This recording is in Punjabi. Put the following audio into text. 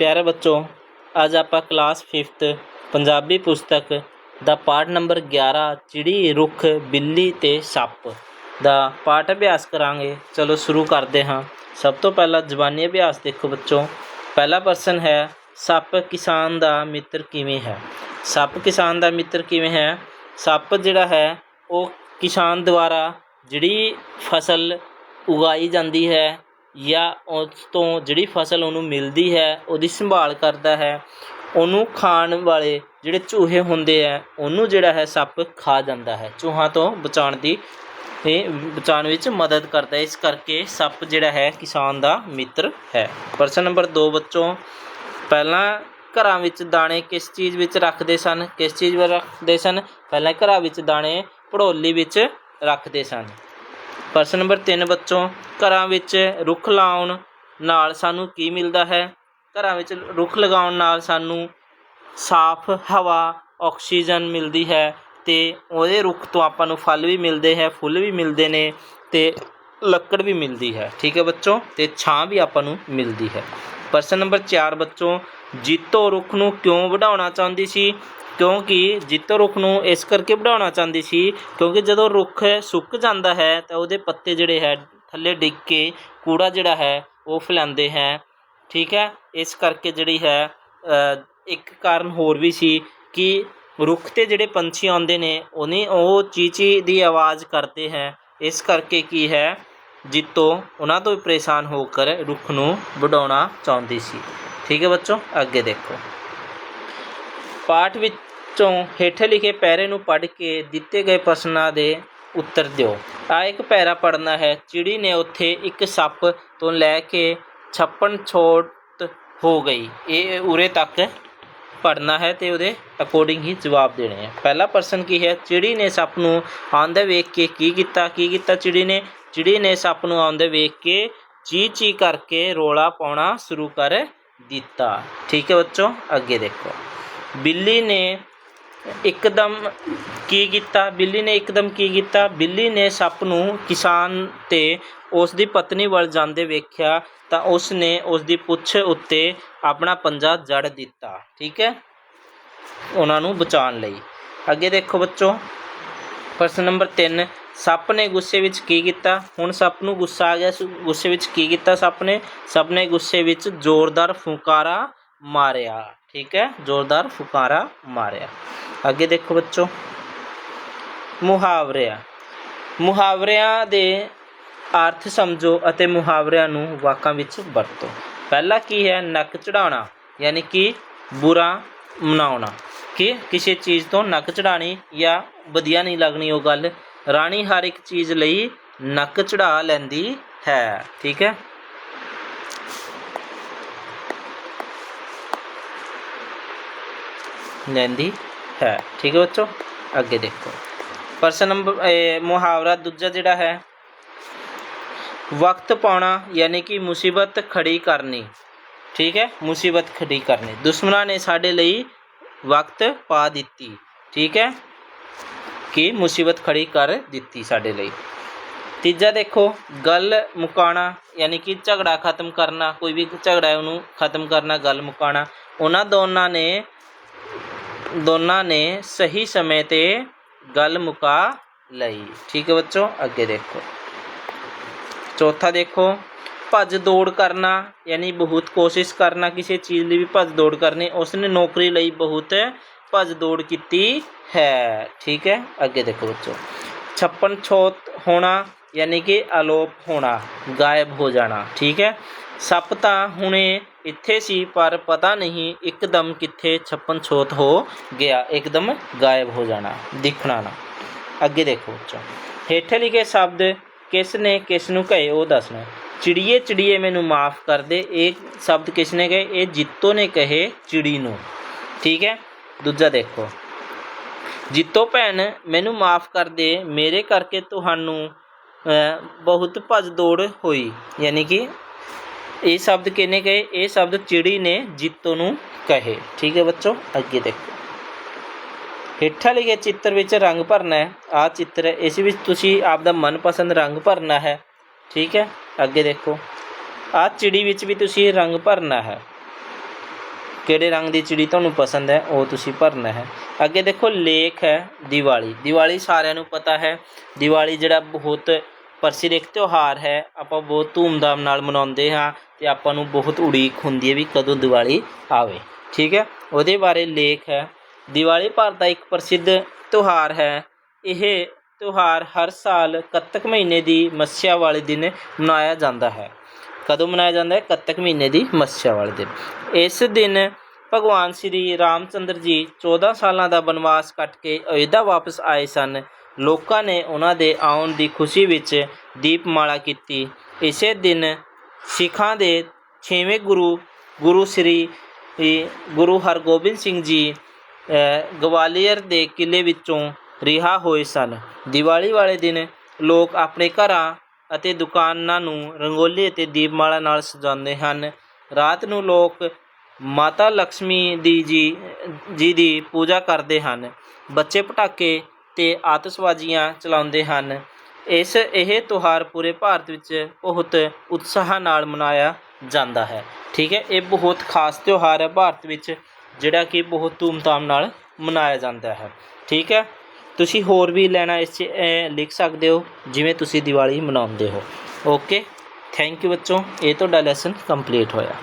ਪਿਆਰੇ ਬੱਚੋ, ਅੱਜ ਆਪਾਂ ਕਲਾਸ 5th ਪੰਜਾਬੀ ਪੁਸਤਕ ਦਾ ਪਾਠ ਨੰਬਰ 11 ਚਿੜੀ, ਰੁੱਖ, ਬਿੱਲੀ ਤੇ ਸੱਪ ਦਾ ਪਾਠ ਅਭਿਆਸ ਕਰਾਂਗੇ। ਚਲੋ ਸ਼ੁਰੂ ਕਰਦੇ ਹਾਂ। ਸਭ ਤੋਂ ਪਹਿਲਾਂ ਜ਼ਬਾਨੀ ਅਭਿਆਸ ਦੇਖੋ ਬੱਚੋ। ਪਹਿਲਾ ਪ੍ਰਸ਼ਨ ਹੈ, ਸੱਪ ਕਿਸਾਨ ਦਾ ਮਿੱਤਰ ਕਿਵੇਂ ਹੈ? ਸੱਪ ਕਿਸਾਨ ਦਾ ਮਿੱਤਰ ਕਿਵੇਂ ਹੈ? ਸੱਪ ਜਿਹੜਾ ਹੈ, ਉਹ ਕਿਸਾਨ ਦੁਆਰਾ ਜਿਹੜੀ ਫਸਲ ਉਗਾਈ ਜਾਂਦੀ ਹੈ ਜਾਂ ਉਸ ਤੋਂ ਜਿਹੜੀ ਫਸਲ ਉਹਨੂੰ ਮਿਲਦੀ ਹੈ, ਉਹਦੀ ਸੰਭਾਲ ਕਰਦਾ ਹੈ, ਉਹਨੂੰ ਖਾਣ ਵਾਲੇ ਜਿਹੜੇ ਚੂਹੇ ਹੁੰਦੇ ਹੈ ਉਹਨੂੰ ਜਿਹੜਾ ਹੈ ਸੱਪ ਖਾ ਜਾਂਦਾ ਹੈ। ਚੂਹਾਂ ਤੋਂ ਬਚਾਉਣ ਦੀ, ਇਹ ਬਚਾਉਣ ਵਿੱਚ ਮਦਦ ਕਰਦਾ ਇਸ ਕਰਕੇ ਸੱਪ ਜਿਹੜਾ ਹੈ ਕਿਸਾਨ ਦਾ ਮਿੱਤਰ ਹੈ। ਪ੍ਰਸ਼ਨ ਨੰਬਰ ਦੋ ਬੱਚੋਂ, ਪਹਿਲਾਂ ਘਰਾਂ ਵਿੱਚ ਦਾਣੇ ਕਿਸ ਚੀਜ਼ ਵਿੱਚ ਰੱਖਦੇ ਸਨ? ਕਿਸ ਚੀਜ਼ ਵਿੱਚ ਰੱਖਦੇ ਸਨ? ਪਹਿਲਾਂ ਘਰਾਂ ਵਿੱਚ ਦਾਣੇ ਭੜੋਲੀ ਵਿੱਚ ਰੱਖਦੇ ਸਨ। ਪ੍ਰਸ਼ਨ ਨੰਬਰ 3 ਬੱਚੋਂ, ਘਰਾਂ ਵਿੱਚ ਰੁੱਖ ਲਾਉਣ ਨਾਲ ਸਾਨੂੰ ਕੀ ਮਿਲਦਾ ਹੈ? ਘਰਾਂ ਵਿੱਚ ਰੁੱਖ ਲਗਾਉਣ ਨਾਲ ਸਾਨੂੰ ਸਾਫ਼ ਹਵਾ, ਆਕਸੀਜਨ ਮਿਲਦੀ ਹੈ ਤੇ ਉਹਦੇ ਰੁੱਖ ਤੋਂ ਆਪਾਂ ਨੂੰ ਫਲ ਵੀ ਮਿਲਦੇ ਹੈ, ਫੁੱਲ ਵੀ ਮਿਲਦੇ ਨੇ ਤੇ ਲੱਕੜ ਵੀ ਮਿਲਦੀ ਹੈ। ਠੀਕ ਹੈ ਬੱਚੋਂ? ਤੇ ਛਾਂ ਵੀ ਆਪਾਂ ਨੂੰ ਮਿਲਦੀ ਹੈ। ਪ੍ਰਸ਼ਨ ਨੰਬਰ 4 ਬੱਚੋਂ, ਜੀਤੋ ਰੁੱਖ ਨੂੰ ਕਿਉਂ ਵਧਾਉਣਾ ਚਾਹੁੰਦੀ ਸੀ? ਕਿਉਂਕਿ ਜੀਤੋ ਰੁੱਖ ਨੂੰ ਇਸ ਕਰਕੇ ਵਢਾਉਣਾ ਚਾਹੁੰਦੀ ਸੀ, ਕਿਉਂਕਿ ਜਦੋਂ ਰੁੱਖ ਸੁੱਕ ਜਾਂਦਾ ਹੈ ਤਾਂ ਉਹਦੇ ਪੱਤੇ ਜਿਹੜੇ ਹੈ, ਥੱਲੇ ਡਿੱਗ ਕੇ ਕੂੜਾ ਜਿਹੜਾ ਹੈ, ਉਹ ਫੈਲਾਉਂਦੇ ਹੈ। ਠੀਕ ਹੈ? ਇਸ ਕਰਕੇ ਜਿਹੜੀ ਹੈ ਇੱਕ ਕਾਰਨ ਹੋਰ ਵੀ ਸੀ ਕਿ ਰੁੱਖ ਤੇ ਜਿਹੜੇ ਪੰਛੀ ਆਉਂਦੇ ਨੇ, ਉਹਨੇ ਉਹ ਚੀਚੀ ਦੀ ਆਵਾਜ਼ ਕਰਦੇ ਹੈ। ਇਸ ਕਰਕੇ ਕੀ ਹੈ, ਜਿੱਤੋ ਉਹਨਾਂ ਤੋਂ ਵੀ ਪਰੇਸ਼ਾਨ ਹੋ ਕਰ ਰੁੱਖ ਨੂੰ ਵਡਾਉਣਾ ਚਾਹੁੰਦੀ ਸੀ। ਠੀਕ ਹੈ ਬੱਚੋ? ਅੱਗੇ ਦੇਖੋ। ਪਾਠ ਵਿੱਚ ਚੋਂ ਹੇਠ ਲਿਖੇ ਪੈਰੇ ਨੂੰ ਪੜ੍ਹ ਕੇ ਦਿੱਤੇ ਗਏ ਪ੍ਰਸ਼ਨਾਂ ਦੇ ਉੱਤਰ ਦਿਓ। ਆ ਇੱਕ ਪੈਰਾ ਪੜ੍ਹਨਾ ਹੈ। ਚਿੜੀ ਨੇ ਉੱਥੇ ਇੱਕ ਸੱਪ ਤੋਂ ਲੈ ਕੇ ਛੱਪਣ ਛੋਟ ਹੋ ਗਈ। ਇਹ ਉਰੇ ਤੱਕ ਪੜ੍ਹਨਾ ਹੈ ਤੇ ਉਹਦੇ ਅਕੋਰਡਿੰਗ ਹੀ ਜਵਾਬ ਦੇਣੇ ਹੈ ਪਹਿਲਾ ਪ੍ਰਸ਼ਨ ਕੀ ਹੈ? ਚਿੜੀ ਨੇ ਸੱਪ ਨੂੰ ਆਉਂਦੇ ਵੇਖ ਕੇ ਕੀ ਕੀਤਾ? ਕੀ ਕੀਤਾ ਚਿੜੀ ਨੇ? ਚਿੜੀ ਨੇ ਸੱਪ ਨੂੰ ਆਉਂਦੇ ਵੇਖ ਕੇ ਚੀ ਚੀ ਕਰਕੇ ਰੋਲਾ ਪਾਉਣਾ ਸ਼ੁਰੂ ਕਰ ਦਿੱਤਾ। ਠੀਕ ਹੈ ਬੱਚੋ, ਅੱਗੇ ਦੇਖੋ। ਬਿੱਲੀ ਨੇ ਇੱਕਦਮ ਕੀ ਕੀਤਾ? ਬਿੱਲੀ ਨੇ ਇੱਕਦਮ ਕੀ ਕੀਤਾ? ਬਿੱਲੀ ਨੇ ਸੱਪ ਨੂੰ ਕਿਸਾਨ ਤੇ ਉਸ ਦੀ ਪਤਨੀ ਵੱਲ ਜਾਂਦੇ ਵੇਖਿਆ ਤਾਂ ਉਸ ਨੇ ਉਸ ਦੀ ਪੁੱਛ ਉੱਤੇ ਆਪਣਾ ਪੰਜਾ ਜੜ ਦਿੱਤਾ, ਠੀਕ ਹੈ? ਉਹਨਾਂ ਨੂੰ ਬਚਾਉਣ ਲਈ। ਅੱਗੇ ਦੇਖੋ ਬੱਚੋ, ਪ੍ਰਸ਼ਨ ਨੰਬਰ 3 ਸੱਪ ਨੇ ਗੁੱਸੇ ਵਿੱਚ ਕੀ ਕੀਤਾ? ਹੁਣ ਸੱਪ ਨੂੰ ਗੁੱਸਾ ਆ ਗਿਆ ਗੁੱਸੇ ਵਿੱਚ ਕੀ ਕੀਤਾ ਸੱਪ ਨੇ? ਸੱਪ ਨੇ ਗੁੱਸੇ ਵਿੱਚ ਜ਼ੋਰਦਾਰ ਫੁੰਕਾਰਾ ਮਾਰਿਆ। ਠੀਕ ਹੈ, ਜ਼ੋਰਦਾਰ ਫੁਕਾਰਾ ਮਾਰਿਆ। ਅੱਗੇ ਦੇਖੋ ਬੱਚੋ, ਮੁਹਾਵਰਿਆਂ। ਮੁਹਾਵਰਿਆਂ ਦੇ ਅਰਥ ਸਮਝੋ ਅਤੇ ਮੁਹਾਵਰਿਆਂ ਨੂੰ ਵਾਕਾਂ ਵਿੱਚ ਵਰਤੋ। ਪਹਿਲਾ ਕੀ ਹੈ, ਨੱਕ ਚੜਾਉਣਾ, ਯਾਨੀ ਕਿ ਬੁਰਾ ਮਨਾਉਣਾ। ਕਿ ਕਿਸੇ ਚੀਜ਼ ਤੋਂ ਨੱਕ ਚੜਾਣੀ ਜਾਂ ਵਧੀਆ ਨਹੀਂ ਲੱਗਣੀ ਉਹ ਗੱਲ, ਰਾਣੀ ਹਰ ਇੱਕ ਚੀਜ਼ ਲਈ ਨੱਕ ਚੜਾ ਲੈਂਦੀ ਹੈ, ਠੀਕ ਹੈ। ਲੈਂਦੀ ਹੈ। ਠੀਕ ਹੈ ਬੱਚੋ? ਅੱਗੇ ਦੇਖੋ। ਪ੍ਰਸ਼ਨ ਨੰਬਰ ਮੁਹਾਵਰਾ ਦੂਜਾ ਜਿਹੜਾ ਹੈ, ਵਕਤ ਪਾਉਣਾ ਯਾਨੀ ਕਿ ਮੁਸੀਬਤ ਖੜੀ ਕਰਨੀ। ਠੀਕ ਹੈ? ਮੁਸੀਬਤ ਖੜੀ ਕਰਨੀ। ਦੁਸ਼ਮਣਾਂ ਨੇ ਸਾਡੇ ਲਈ ਵਕਤ ਪਾ ਦਿੱਤੀ। ਠੀਕ ਹੈ? ਕਿ ਮੁਸੀਬਤ ਖੜੀ ਕਰ ਦਿੱਤੀ ਸਾਡੇ ਲਈ। ਤੀਜਾ ਦੇਖੋ, ਗੱਲ ਮੁਕਾਣਾ ਯਾਨੀ ਕਿ ਝਗੜਾ ਖਤਮ ਕਰਨਾ, ਕੋਈ ਵੀ ਝਗੜਾ ਹੈ ਉਹਨੂੰ ਖਤਮ ਕਰਨਾ, ਗੱਲ ਮੁਕਾਣਾ, ਉਹਨਾਂ ਦੋਨਾਂ ਨੇ ਦੋਨਾਂ ਨੇ ਸਹੀ ਸਮੇਂ ਤੇ ਗੱਲ ਮੁਕਾ ਲਈ। ਠੀਕ ਹੈ ਬੱਚੋ, ਅੱਗੇ ਦੇਖੋ। ਚੌਥਾ ਦੇਖੋ, ਭੱਜ ਦੌੜ ਕਰਨਾ, ਯਾਨੀ ਬਹੁਤ ਕੋਸ਼ਿਸ਼ ਕਰਨਾ ਕਿਸੇ ਚੀਜ਼ ਲਈ ਵੀ ਭੱਜ ਦੌੜ ਕਰਨੀ, ਉਸਨੇ ਨੌਕਰੀ ਲਈ ਬਹੁਤ ਭੱਜ ਦੌੜ ਕੀਤੀ ਹੈ। ਠੀਕ ਹੈ, ਅੱਗੇ ਦੇਖੋ ਬੱਚੋ। ਛੱਪਨ ਛੋਤ ਹੋਣਾ, ਯਾਨੀ ਕਿ ਅਲੋਪ ਹੋਣਾ, ਗਾਇਬ ਹੋ ਜਾਣਾ। ਠੀਕ ਹੈ ਸੱਪ ਤਾਂ ਹੁਣੇ ਇੱਥੇ ਸੀ, ਪਰ ਪਤਾ ਨਹੀਂ ਇੱਕਦਮ ਕਿੱਥੇ ਛੱਪਨ ਛੋਤ ਹੋ ਗਿਆ। ਇੱਕਦਮ ਗਾਇਬ ਹੋ ਜਾਣਾ, ਦਿਖਣਾ ਨਾ। ਅੱਗੇ ਦੇਖੋ ਬੱਚੋ। ਹੇਠ ਲਿਖੇ ਸ਼ਬਦ ਕਿਸ ਨੇ ਕਿਸ ਨੂੰ ਕਹੇ, ਉਹ ਦੱਸਣਾ ਚਿੜੀਏ ਚਿੜੀਏ, ਮੈਨੂੰ ਮਾਫ ਕਰ ਦੇ। ਇਹ ਸ਼ਬਦ ਕਿਸ ਨੇ ਕਹੇ? ਇਹ ਜਿੱਤੋ ਨੇ ਕਹੇ, ਚਿੜੀ ਨੂੰ। ਠੀਕ ਹੈ? ਦੂਜਾ ਦੇਖੋ। ਜਿੱਤੋ ਭੈਣ, ਮੈਨੂੰ ਮਾਫ ਕਰ ਦੇ। ਮੇਰੇ ਕਰਕੇ ਤੁਹਾਨੂੰ ਬਹੁਤ ਭੱਜ ਦੌੜ ਹੋਈ। ਯਾਨੀ ਕਿ ਇਹ ਸ਼ਬਦ ਕਿਹਨੇ ਕਹੇ? ਇਹ ਸ਼ਬਦ ਚਿੜੀ ਨੇ ਜੀਤੋ ਨੂੰ ਕਹੇ। ਠੀਕ ਹੈ ਬੱਚੋ, ਅੱਗੇ ਦੇਖੋ। ਹੇਠਾਂ ਲਿਖੇ ਚਿੱਤਰ ਵਿੱਚ ਰੰਗ ਭਰਨਾ ਹੈ। ਆ ਚਿੱਤਰ ਹੈ। ਇਸ ਵਿੱਚ ਤੁਸੀਂ ਆਪ ਦਾ ਮਨਪਸੰਦ ਰੰਗ ਭਰਨਾ ਹੈ। ਠੀਕ ਹੈ? ਅੱਗੇ ਦੇਖੋ। ਆ ਚਿੜੀ ਵਿੱਚ ਵੀ ਤੁਸੀਂ ਰੰਗ ਭਰਨਾ ਹੈ। ਕਿਹੜੇ ਰੰਗ ਦੀ ਚਿੜੀ ਤੁਹਾਨੂੰ ਪਸੰਦ ਹੈ, ਉਹ ਤੁਸੀਂ ਭਰਨਾ ਹੈ। ਅੱਗੇ ਦੇਖੋ, ਲੇਖ ਹੈ ਦੀਵਾਲੀ। ਦੀਵਾਲੀ ਸਾਰਿਆਂ ਨੂੰ ਪਤਾ ਹੈ। ਦੀਵਾਲੀ ਜਿਹੜਾ ਬਹੁਤ ਪ੍ਰਸਿੱਧ ਇੱਕ ਤਿਉਹਾਰ ਹੈ। ਆਪਾਂ ਬਹੁਤ ਧੂਮਧਾਮ ਨਾਲ ਮਨਾਉਂਦੇ ਹਾਂ। ਤੇ ਆਪਾਂ ਨੂੰ ਬਹੁਤ ਉਡੀਕ ਹੁੰਦੀ ਹੈ ਵੀ ਕਦੋਂ ਦੀਵਾਲੀ ਆਵੇ। ਠੀਕ ਹੈ? ਉਹਦੇ ਬਾਰੇ ਲੇਖ ਹੈ। ਦੀਵਾਲੀ ਭਾਰਤ ਦਾ ਇੱਕ ਪ੍ਰਸਿੱਧ ਤਿਉਹਾਰ ਹੈ। ਇਹ ਤਿਉਹਾਰ ਹਰ ਸਾਲ ਕੱਤਕ ਮਹੀਨੇ ਦੀ ਮੱਸਿਆ ਵਾਲੇ ਦਿਨ ਮਨਾਇਆ ਜਾਂਦਾ ਹੈ। ਕਦੋਂ ਮਨਾਇਆ ਜਾਂਦਾ ਹੈ? ਕੱਤਕ ਮਹੀਨੇ ਦੀ ਮੱਸਿਆ ਵਾਲੇ ਦਿਨ। ਇਸ ਦਿਨ ਭਗਵਾਨ ਸ੍ਰੀ ਰਾਮਚੰਦਰ ਜੀ 14 ਸਾਲਾਂ ਦਾ ਬਨਵਾਸ ਕੱਟ ਕੇ ਅਯੋਧਿਆ ਵਾਪਸ ਆਏ ਸਨ। ਲੋਕਾਂ ਨੇ ਉਹਨਾਂ ਦੇ ਆਉਣ ਦੀ ਖੁਸ਼ੀ ਵਿੱਚ ਦੀਪਮਾਲਾ ਕੀਤੀ। ਇਸੇ ਦਿਨ ਸਿੱਖਾਂ ਦੇ ਛੇਵੇਂ ਗੁਰੂ ਗੁਰੂ ਸ੍ਰੀ ਗੁਰੂ ਹਰਗੋਬਿੰਦ ਸਿੰਘ ਜੀ ਗਵਾਲੀਅਰ ਦੇ ਕਿਲੇ ਵਿੱਚੋਂ ਰਿਹਾ ਹੋਏ ਸਨ। ਦੀਵਾਲੀ ਵਾਲੇ ਦਿਨ ਲੋਕ ਆਪਣੇ ਘਰਾਂ ਅਤੇ ਦੁਕਾਨਾਂ ਨੂੰ ਰੰਗੋਲੀ ਅਤੇ ਦੀਪਮਾਲਾ ਨਾਲ ਸਜਾਉਂਦੇ ਹਨ। ਰਾਤ ਨੂੰ ਲੋਕ ਮਾਤਾ ਲక్ష్ਮੀ ਦੀ ਜੀ ਜੀ ਦੀ ਪੂਜਾ ਕਰਦੇ ਹਨ। ਬੱਚੇ ਪਟਾਕੇ ਤੇ ਆਤਿਸ਼ਬਾਜ਼ੀਆਂ ਚਲਾਉਂਦੇ ਹਨ। ਇਸ ਇਹ ਤਿਉਹਾਰ ਪੂਰੇ ਭਾਰਤ ਵਿੱਚ ਬਹੁਤ ਉਤਸ਼ਾਹ ਨਾਲ ਮਨਾਇਆ ਜਾਂਦਾ ਹੈ। ਠੀਕ ਹੈ, ਇਹ ਬਹੁਤ ਖਾਸ ਤਿਉਹਾਰ ਹੈ ਭਾਰਤ ਵਿੱਚ, ਜਿਹੜਾ ਕਿ ਬਹੁਤ ਧੂਮਧਾਮ ਨਾਲ ਮਨਾਇਆ ਜਾਂਦਾ ਹੈ। ਠੀਕ ਹੈ, ਤੁਸੀਂ ਹੋਰ ਵੀ ਲੈਣਾ ਇਸ 'ਚ ਲਿਖ ਸਕਦੇ ਹੋ, ਜਿਵੇਂ ਤੁਸੀਂ ਦੀਵਾਲੀ ਮਨਾਉਂਦੇ ਹੋ। ਓਕੇ, ਥੈਂਕ ਯੂ ਬੱਚੋ, ਇਹ ਤੁਹਾਡਾ ਲੈਸਨ ਕੰਪਲੀਟ ਹੋਇਆ।